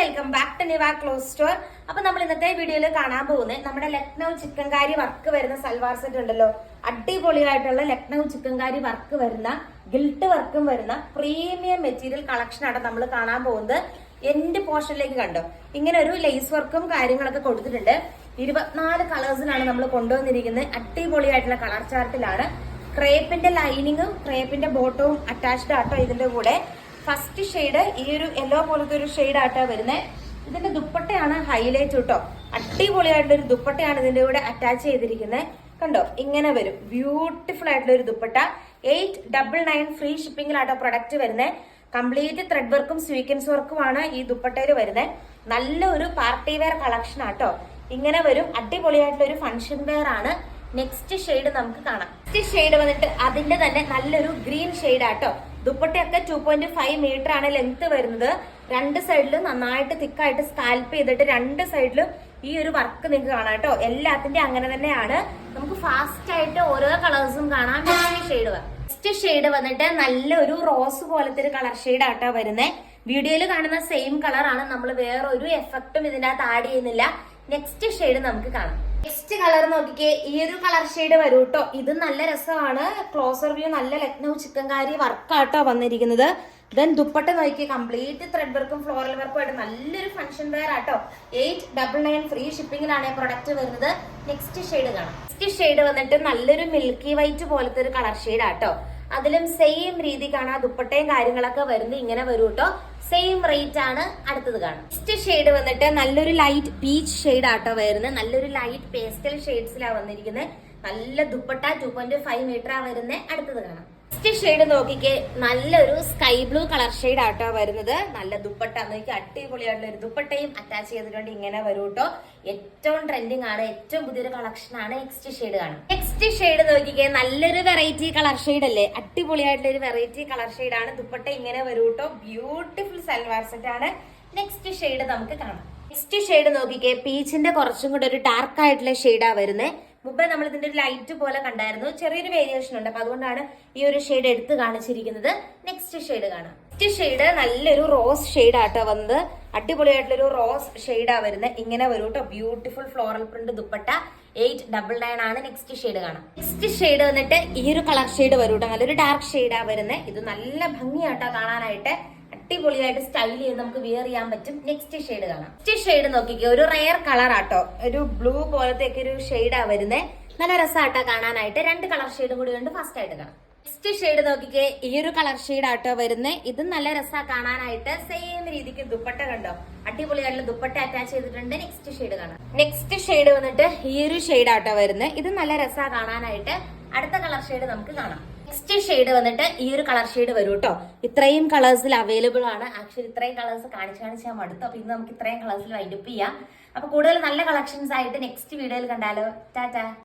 Welcome back to Niva clothes store അപ്പൊ നമ്മൾ ഇന്നത്തെ വീഡിയോയിൽ കാണാൻ പോകുന്നത് നമ്മുടെ ലക്നൗ ചിക്കൻകാരി വർക്ക് വരുന്ന സൽവാർ സെറ്റ് ഉണ്ടല്ലോ. അടിപൊളിയായിട്ടുള്ള ലക്നൗ ചിക്കൻകാരി വർക്ക് വരുന്ന ഗിൽട്ട് വർക്കും വരുന്ന പ്രീമിയം മെറ്റീരിയൽ കളക്ഷൻ ആണ് നമ്മൾ കാണാൻ പോകുന്നത്. എന്റെ പോർഷനിലേക്ക് കണ്ടോ? ഇങ്ങനെ ഒരു ലേസ് വർക്കും കാര്യങ്ങളൊക്കെ കൊടുത്തിട്ടുണ്ട്. ഇരുപത്തിനാല് കളേഴ്സിലാണ് നമ്മൾ കൊണ്ടുവന്നിരിക്കുന്നത്. അടിപൊളിയായിട്ടുള്ള കളർ ചാർട്ടിലാണ് ക്രേപ്പിന്റെ ലൈനിങ്ങും ക്രേപ്പിന്റെ ബോട്ടവും അറ്റാച്ച്ഡ് ആട്ടോ ഇതിന്റെ കൂടെ. ഫസ്റ്റ് ഷെയ്ഡ് ഈ ഒരു യെല്ലോ പോലത്തെ ഒരു ഷെയ്ഡ് ആട്ടോ വരുന്നത് ഇതിന്റെ ദുപ്പട്ടയാണ് ഹൈലൈറ്റ് കേട്ടോ അടിപൊളിയായിട്ടുള്ള ഒരു ദുപ്പട്ടയാണ് ഇതിന്റെ കൂടെ അറ്റാച്ച് ചെയ്തിരിക്കുന്നത് കണ്ടോ? ഇങ്ങനെ വരും. ബ്യൂട്ടിഫുൾ ആയിട്ടുള്ള ഒരു dupatta eight double nine free ഷിപ്പിംഗിലാട്ടോ product വരുന്നത് കംപ്ലീറ്റ് ത്രെഡ് വർക്കും സ്വീക്കൻസ് വർക്കുമാണ് ഈ ദുപ്പട്ടയിൽ വരുന്നത് നല്ലൊരു പാർട്ടി വെയർ കളക്ഷൻ ആട്ടോ. ഇങ്ങനെ വരും. അടിപൊളിയായിട്ടുള്ള ഒരു ഫംഗ്ഷൻ വെയർ ആണ്. നെക്സ്റ്റ് ഷെയ്ഡ് നമുക്ക് കാണാം. നെക്സ്റ്റ് ഷെയ്ഡ് വന്നിട്ട് അതിന്റെ തന്നെ നല്ലൊരു ഗ്രീൻ ഷെയ്ഡ് ആട്ടോ. ദുപ്പട്ടയൊക്കെ ടു പോയിന്റ് ഫൈവ് മീറ്റർ ആണ് ലെങ്ത് വരുന്നത്. രണ്ട് സൈഡിലും നന്നായിട്ട് തിക്കായിട്ട് സ്കാൽപ്പ് ചെയ്തിട്ട് രണ്ട് സൈഡിലും ഈ ഒരു വർക്ക് നിങ്ങൾക്ക് കാണാം കേട്ടോ. എല്ലാത്തിന്റെ അങ്ങനെ തന്നെയാണ്. നമുക്ക് ഫാസ്റ്റ് ആയിട്ട് ഓരോ കളേഴ്സും കാണാം. ഷെയ്ഡ് നെക്സ്റ്റ് ഷെയ്ഡ് വന്നിട്ട് നല്ലൊരു റോസ് പോലത്തെ ഒരു കളർ ഷെയ്ഡ് ആട്ടോ വരുന്നത് വീഡിയോയിൽ കാണുന്ന സെയിം ആണ്. നമ്മൾ വേറൊരു ഒരു എഫക്റ്റും ഇതിനകത്ത് ആഡ് ചെയ്യുന്നില്ല. നെക്സ്റ്റ് ഷെയ്ഡ് നമുക്ക് കാണാം. നെക്സ്റ്റ് കളർ നോക്കിക്കേ ഈ ഒരു കളർ ഷെയ്ഡ് വരൂ കേട്ടോ ഇത് നല്ല രസമാണ്. ക്ലോസർ വ്യൂ നല്ല ലക്നൗ ചിക്കൻകാരി വർക്കാട്ടോ വന്നിരിക്കുന്നത്. ദെൻ ദുപ്പട്ട നോക്കി കംപ്ലീറ്റ് ത്രെഡ് വർക്കും ഫ്ലോറൽ വർക്കും ആയിട്ട് നല്ലൊരു ഫംഗ്ഷൻ വെയർ ആട്ടോ. എയ്റ്റ് ഡബിൾ നയൻ ഫ്രീ ഷിപ്പിംഗിലാണ് പ്രൊഡക്റ്റ് വരുന്നത്. നെക്സ്റ്റ് ഷെയ്ഡ് കാണാം. നെക്സ്റ്റ് ഷെയ്ഡ് വന്നിട്ട് നല്ലൊരു മിൽക്കി വൈറ്റ് പോലത്തെ ഒരു കളർ ഷെയ്ഡ് ആട്ടോ. അതിലും സെയിം രീതി ആ ദുപ്പട്ടയും കാര്യങ്ങളൊക്കെ വരുന്നത് ഇങ്ങനെ വരും കേട്ടോ സെയിം റേറ്റ് ആണ് അടുത്തത് കാണാം. നെക്സ്റ്റ് ഷെയ്ഡ് വന്നിട്ട് നല്ലൊരു ലൈറ്റ് പീച്ച് ഷെയ്ഡ് ആട്ടോ വരുന്നത്. നല്ലൊരു ലൈറ്റ് പേസ്റ്റൽ ഷെയ്ഡ്സിലാണ് വന്നിരിക്കുന്നത് നല്ല dupatta two point five metre ആ വരുന്നത് അടുത്തത് കാണാം. നെക്സ്റ്റ് ഷെയ്ഡ് നോക്കിക്കേ. നല്ലൊരു സ്കൈ ബ്ലൂ കളർ ഷെയ്ഡ് ആട്ടോ വരുന്നത്. നല്ല ദുപ്പട്ട നോക്കി അടിപൊളിയായിട്ടുള്ള ഒരു ദുപ്പട്ടയും അറ്റാച്ച് ചെയ്തിട്ടുണ്ട്. ഇങ്ങനെ വരും കേട്ടോ ഏറ്റവും ട്രെൻഡിങ് ആണ്. ഏറ്റവും പുതിയൊരു കളക്ഷൻ ആണ് നെക്സ്റ്റ് ഷെയ്ഡ് കാണും നെക്സ്റ്റ് ഷെയ്ഡ് നോക്കിക്കേ. നല്ലൊരു വെറൈറ്റി കളർ ഷെയ്ഡ് അല്ലേ അടിപൊളിയായിട്ടുള്ള ഒരു വെറൈറ്റി കളർ ഷെയ്ഡ് ആണ് ദുപ്പട്ട ഇങ്ങനെ വരും കേട്ടോ ബ്യൂട്ടിഫുൾ സൽവാർ സെറ്റ് ആണ്. നെക്സ്റ്റ് ഷെയ്ഡ് നമുക്ക് കാണാം. നെക്സ്റ്റ് ഷെയ്ഡ് നോക്കിക്കേ. പീച്ചിന്റെ കുറച്ചും കൂടെ ഒരു ഡാർക്ക് ആയിട്ടുള്ള ഷെയ്ഡാ വരുന്നത് മുമ്പേ നമ്മൾ ഇതിന്റെ ഒരു ലൈറ്റ് പോലെ കണ്ടായിരുന്നു. ചെറിയൊരു വേരിയേഷൻ ഉണ്ട്. അപ്പൊ അതുകൊണ്ടാണ് ഈ ഒരു ഷെയ്ഡ് എടുത്ത് കാണിച്ചിരിക്കുന്നത്. നെക്സ്റ്റ് ഷെയ്ഡ് കാണാം. നെക്സ്റ്റ് ഷെയ്ഡ് നല്ലൊരു റോസ് ഷെയ്ഡ് ആട്ടോ വന്നത്. അടിപൊളിയായിട്ടുള്ള ഒരു റോസ് ഷെയ്ഡാ വരുന്നത് ഇങ്ങനെ വരും കേട്ടോ beautiful floral print dupatta. Eight double nine ആണ് നെക്സ്റ്റ് ഷെയ്ഡ് കാണാം. നെക്സ്റ്റ് ഷെയ്ഡ് വന്നിട്ട് ഈ ഒരു കളർ ഷെയ്ഡ് വരും കേട്ടോ നല്ലൊരു ഡാർക്ക് ഷെയ്ഡാ വരുന്നത് ഇത് നല്ല ഭംഗിയാട്ടോ കാണാനായിട്ട്. അടിപൊളിയായിട്ട് സ്റ്റൈൽ ചെയ്ത് നമുക്ക് വിയർ ചെയ്യാൻ പറ്റും. നെക്സ്റ്റ് ഷെയ്ഡ് കാണാം. നെക്സ്റ്റ് ഷെയ്ഡ് നോക്കിക്കോ ഒരു റയർ കളർ ആട്ടോ. ഒരു ബ്ലൂ പോലത്തെ ഒക്കെ ഒരു ഷെയ്ഡാ വരുന്നത് നല്ല രസമാട്ടോ കാണാനായിട്ട്. രണ്ട് കളർ ഷെയ്ഡും കൂടി ഉണ്ട് ഫസ്റ്റ് ആയിട്ട് കാണാം. നെക്സ്റ്റ് ഷെയ്ഡ് നോക്കിക്കേ ഈ ഒരു കളർ ഷെയ്ഡ് ആട്ടോ വരുന്നത് ഇത് നല്ല രസാ കാണാനായിട്ട്. സെയിം രീതിക്ക് ദുപ്പട്ട കണ്ടോ? അടിപൊളിയായിട്ടുള്ള ദുപ്പട്ട അറ്റാച്ച് ചെയ്തിട്ടുണ്ട്. നെക്സ്റ്റ് ഷെയ്ഡ് കാണാം. നെക്സ്റ്റ് ഷെയ്ഡ് വന്നിട്ട് ഈ ഒരു ഷെയ്ഡ് ആട്ടോ വരുന്നത് ഇത് നല്ല രസാ കാണാനായിട്ട്. അടുത്ത കളർ ഷെയ്ഡ് നമുക്ക് കാണാം. നെക്സ്റ്റ് ഷെയ്ഡ് വന്നിട്ട് ഈ ഒരു കളർ ഷെയ്ഡ് വരും കേട്ടോ ഇത്രയും കളേഴ്സിൽ അവൈലബിൾ ആണ്. ആക്ച്വലി ഇത്രയും കളേഴ്സ് കാണിച്ച് കാണിച്ച് ഞാൻ മടുത്തു. അപ്പൊ ഇന്ന് നമുക്ക് ഇത്രയും കളേഴ്സിൽ വൈൻഡപ്പ് ചെയ്യാം. അപ്പൊ കൂടുതൽ നല്ല കളക്ഷൻസ് ആയിട്ട് നെക്സ്റ്റ് വീഡിയോയിൽ കണ്ടാലോ. ടാറ്റാ.